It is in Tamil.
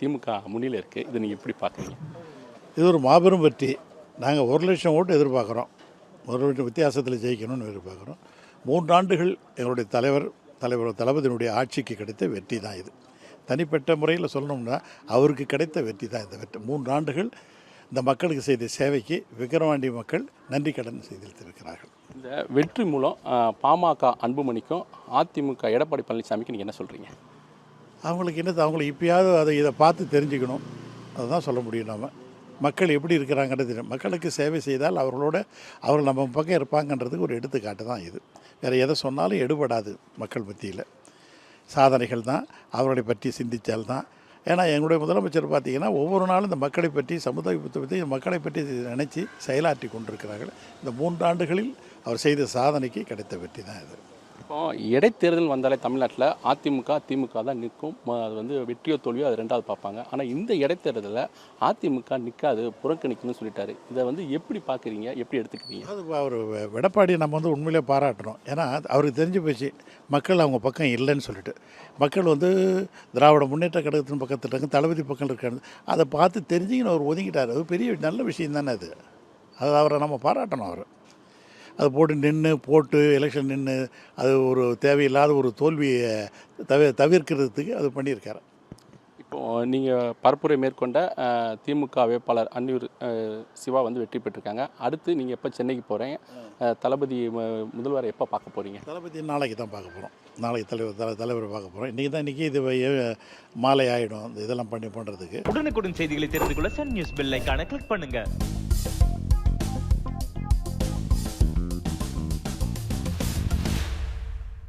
திமுக முன்னிலை இருக்குது இதை நீங்கள் எப்படி பார்க்குறீங்க? இது ஒரு மாபெரும் வெற்றி. நாங்கள் ஒரு லட்சம் ஓட்டு எதிர்பார்க்குறோம். ஒரு லட்சம் வித்தியாசத்தில் ஜெயிக்கணும்னு எதிர்பார்க்குறோம். மூன்று ஆண்டுகள் எங்களுடைய தலைவர் தலைவர் தளபதியினுடைய ஆட்சிக்கு கிடைத்த வெற்றி தான் இது. தனிப்பட்ட முறையில் சொல்லணும்னா அவருக்கு கிடைத்த வெற்றி தான் இந்த வெற்றி. மூன்று ஆண்டுகள் இந்த மக்களுக்கு செய்த சேவைக்கு விக்கிரவாண்டி மக்கள் நன்றி கடன் செய்திருக்கிறார்கள். இந்த வெற்றி மூலம் பாமக அன்புமணிக்கும் அதிமுக எடப்பாடி பழனிசாமிக்கு நீங்கள் என்ன சொல்கிறீங்க அவங்களுக்கு என்னது? அவங்களுக்கு இப்பயாவது அதை இதை பார்த்து தெரிஞ்சுக்கணும். அதுதான் சொல்ல முடியும் நம்ம மக்கள் எப்படி இருக்கிறாங்கன்றது தெரியும். மக்களுக்கு சேவை செய்தால் அவர்களோட அவர்கள் நம்ம பக்கம் இருப்பாங்கன்றதுக்கு ஒரு எடுத்துக்காட்டு தான் இது. வேறு எதை சொன்னாலும் எடுபடாது மக்கள் மத்தியில். சாதனைகள் தான். அவர்களை பற்றி சிந்தித்தால் தான். ஏன்னா எங்களுடைய முதலமைச்சர் பார்த்தீங்கன்னா ஒவ்வொரு நாளும் இந்த மக்களை பற்றி சமுதாயத்தை பற்றி மக்களை பற்றி நினச்சி செயலாற்றி கொண்டிருக்கிறார்கள். இந்த மூன்று ஆண்டுகளில் அவர் செய்த சாதனைக்கு கிடைத்த வெற்றி தான் இது. இடைத்தேர்தல் வந்தாலே தமிழ்நாட்டில் அதிமுக திமுக தான் நிற்கும். அது வந்து வெற்றியோ தோல்வியோ அது ரெண்டாவது பார்ப்பாங்க. ஆனால் இந்த இடைத்தேர்தலில் அதிமுக நிற்காது புறக்கணிக்கணும்னு சொல்லிட்டாரு. இதை வந்து எப்படி பார்க்குறீங்க? எப்படி எடுத்துக்கிறீங்க அது அவர் எடப்பாடி நம்ம வந்து உண்மையிலே பாராட்டணும். ஏன்னா அவருக்கு தெரிஞ்சு போச்சு மக்கள் அவங்க பக்கம் இல்லைன்னு சொல்லிட்டு. மக்கள் வந்து திராவிட முன்னேற்ற கழகத்தின் பக்கத்தில் இருக்க தளபதி பக்கம் இருக்காங்க அதை பார்த்து தெரிஞ்சுக்கின்னு அவர் ஒதுங்கிட்டார். அது பெரிய நல்ல விஷயம் தானே அது. அதை அவரை நம்ம பாராட்டணும் அவர். அது போட்டு நின்று போட்டு எலெக்ஷன் நின்று அது ஒரு தேவையில்லாத ஒரு தோல்வியை தவிர தவிர்க்கிறதுக்கு அது பண்ணியிருக்காரு. இப்போ நீங்கள் பரப்புரை மேற்கொண்ட திமுக வேட்பாளர் அன்னியூர் சிவா வந்து வெற்றி பெற்றிருக்காங்க. அடுத்து நீங்கள் எப்போ சென்னைக்கு போகிறேன் தளபதி ம- முதல்வரை எப்போ பார்க்க போகிறீங்க தளபதி நாளைக்கு தான் பார்க்க போகிறோம் நாளைக்கு தலைவர் தலை தலைவரை பார்க்க போகிறோம் இன்றைக்கி தான் இன்றைக்கி இது மாலை ஆகிடும் இந்த இதெல்லாம் பண்ணி பண்ணுறதுக்கு உடனுக்குடன் செய்திகளை தெரிந்து கொள்ள சன் நியூஸ் பெல் ஐகானை கிளிக் பண்ணுங்க.